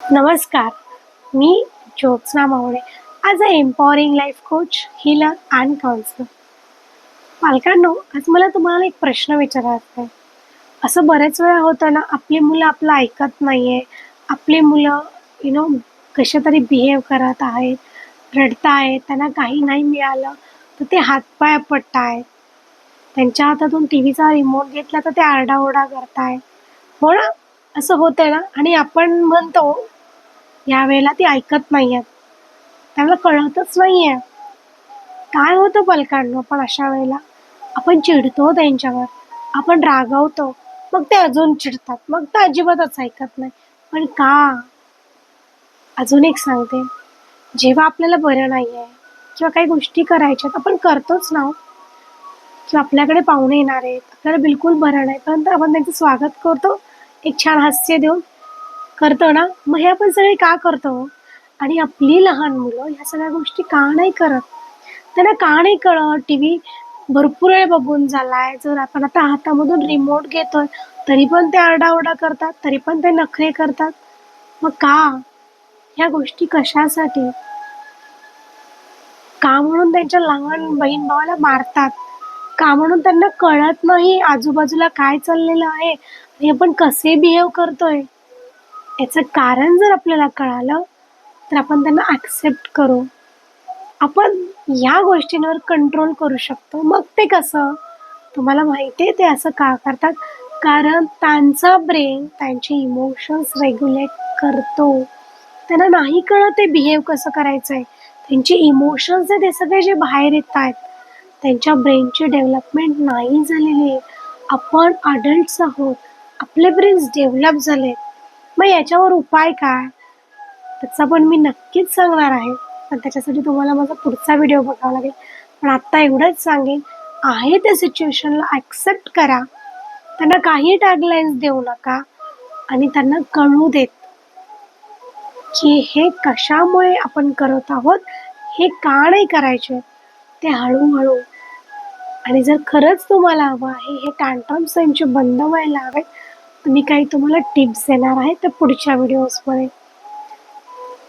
नमस्कार मी ज्योत्स्ना मावळे आज a empowering life coach healer and counsellor पालकांनो आज मला तुम्हाला एक प्रश्न विचारायचा आहे. असं बऱ्याच वेळा होतं ना आपली मुलं आपलं ऐकत नाही आहे आपली मुलं यु नो कशा तरी बिहेव करत आहेत रडतायत त्यांना काही नाही मिळालं तर ते हातपाय पडतायत त्यांच्या हातातून टी व्हीचा रिमोट घेतला तर ते आरडाओरडा करतायत हो ना असं होतंय ना? आणि आपण म्हणतो यावेळेला ती ऐकत नाही आहेत त्यांना कळतच नाही आहे काय होतं पालकांनो? पण अशा वेळेला आपण चिडतो त्यांच्यावर. आपण रागवतो. मग ते अजून चिडतात. मग ते अजिबातच ऐकत नाही. पण का? अजून एक सांगते. जेव्हा आपल्याला बरं नाही आहे किंवा काही गोष्टी करायच्यात आपण करतोच ना हो. किंवा आपल्याकडे पाहुणे येणार आहेत. आपल्याला बिलकुल बरं नाही. परंतु आपण त्यांचं स्वागत करतो. एक छान हास्य देऊन करतो ना मग हे आपण सगळे का करतो? आणि आपली लहान मुलं ह्या सगळ्या गोष्टी का नाही करत? त्यांना का नाही कळत? टी व्ही भरपूर वेळ बघून झालाय. जर आपण आता हातामधून रिमोट घेतोय तरी पण ते आरडाओरडा करतात तरी पण ते नखरे करतात. मग का? ह्या गोष्टी कशासाठी? का म्हणून त्यांच्या लहान बहीण भावाला मारतात? का म्हणून त्यांना कळत नाही आजूबाजूला काय चाललेलं आहे? आणि आपण कसे बिहेव करतोय? याचं कारण जर आपल्याला कळालं तर आपण त्यांना ॲक्सेप्ट करू. आपण या गोष्टींवर कंट्रोल करू शकतो. मग ते कसं? तुम्हाला माहिती आहे ते असं का करतात? कारण त्यांचा ब्रेन त्यांचे इमोशन्स रेग्युलेट करतो. त्यांना नाही कळत ते बिहेव कसं करायचं आहे त्यांचे इमोशन्स आहे ते सगळे जे बाहेर येत आहेत त्यांच्या ब्रेनची डेव्हलपमेंट नाही झालेली आहे. आपण अडल्ट्स आहोत. आपले ब्रेन्स डेव्हलप झाले मग याच्यावर उपाय काय? त्याचा पण मी नक्कीच सांगणार आहे. पण त्याच्यासाठी तुम्हाला माझा पुढचा व्हिडिओ बघावा लागेल. पण आत्ता एवढंच सांगेन. आहे त्या सिच्युएशनला ॲक्सेप्ट करा. त्यांना काही टॅगलाईन्स देऊ नका. आणि त्यांना कळू देत. की हे कशामुळे आपण करत आहोत? हे का नाही करायचे? ते हळूहळू. आणि जर खरंच तुम्हाला हवं आहे हे टँट्रम्स त्यांचे बंद व्हायला हवेत मी काही तुम्हाला टिप्स देणार आहे तर पुढच्या व्हिडिओजमध्ये.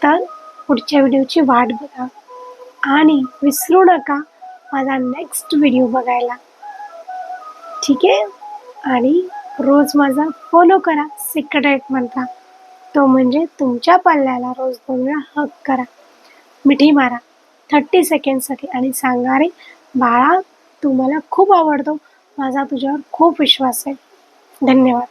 तर पुढच्या व्हिडिओची वाट बघा. आणि विसरू नका माझा नेक्स्ट व्हिडिओ बघायला. ठीक आहे? आणि रोज माझा फॉलो करा. सिक्रेट म्हणता. तो म्हणजे तुमच्या पल्ल्याला रोज दोन वेळा हक करा. मिठी मारा. थर्टी सेकंडसाठी आणि सांगा रे बाळा तू मला खूप आवडतो. माझा तुझ्यावर खूप विश्वास आहे. धन्यवाद.